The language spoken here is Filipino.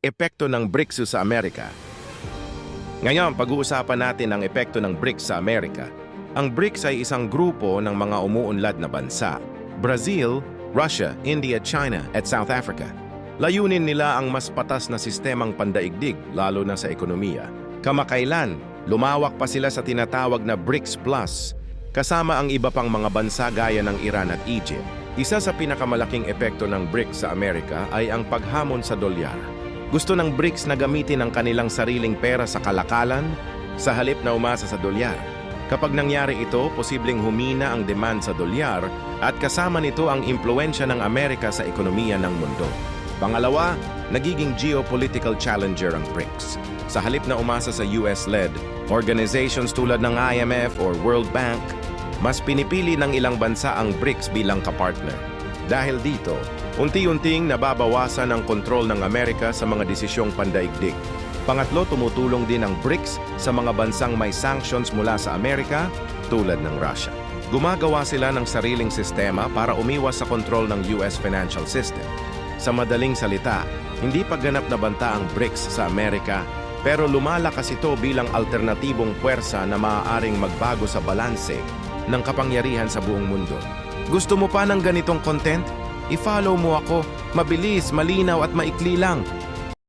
epekto ng BRICS sa Amerika. Ngayon, pag-uusapan natin ang epekto ng BRICS sa Amerika. Ang BRICS ay isang grupo ng mga umuunlad na bansa. Brazil, Russia, India, China at South Africa. Layunin nila ang mas patas na sistemang pandaigdig, lalo na sa ekonomiya. Kamakailan, lumawak pa sila sa tinatawag na BRICS Plus, kasama ang iba pang mga bansa gaya ng Iran at Egypt. Isa sa pinakamalaking epekto ng BRICS sa Amerika ay ang paghamon sa dolyar. Gusto ng BRICS na gamitin ang kanilang sariling pera sa kalakalan sa halip na umasa sa dolyar. Kapag nangyari ito, posibleng humina ang demand sa dolyar at kasama nito ang impluensya ng Amerika sa ekonomiya ng mundo. Pangalawa, nagiging geopolitical challenger ang BRICS. Sa halip na umasa sa US-led, organizations tulad ng IMF or World Bank, mas pinipili ng ilang bansa ang BRICS bilang kapartner. Dahil dito, unti-unting nababawasan ang kontrol ng Amerika sa mga desisyong pandaigdig. Pangatlo, tumutulong din ang BRICS sa mga bansang may sanctions mula sa Amerika tulad ng Russia. Gumagawa sila ng sariling sistema para umiwas sa kontrol ng US financial system. Sa madaling salita, hindi pa ganap na banta ang BRICS sa Amerika, pero lumalakas ito bilang alternatibong puwersa na maaaring magbago sa balanse ng kapangyarihan sa buong mundo. Gusto mo pa ng ganitong content? I-follow mo ako. Mabilis, malinaw at maikli lang.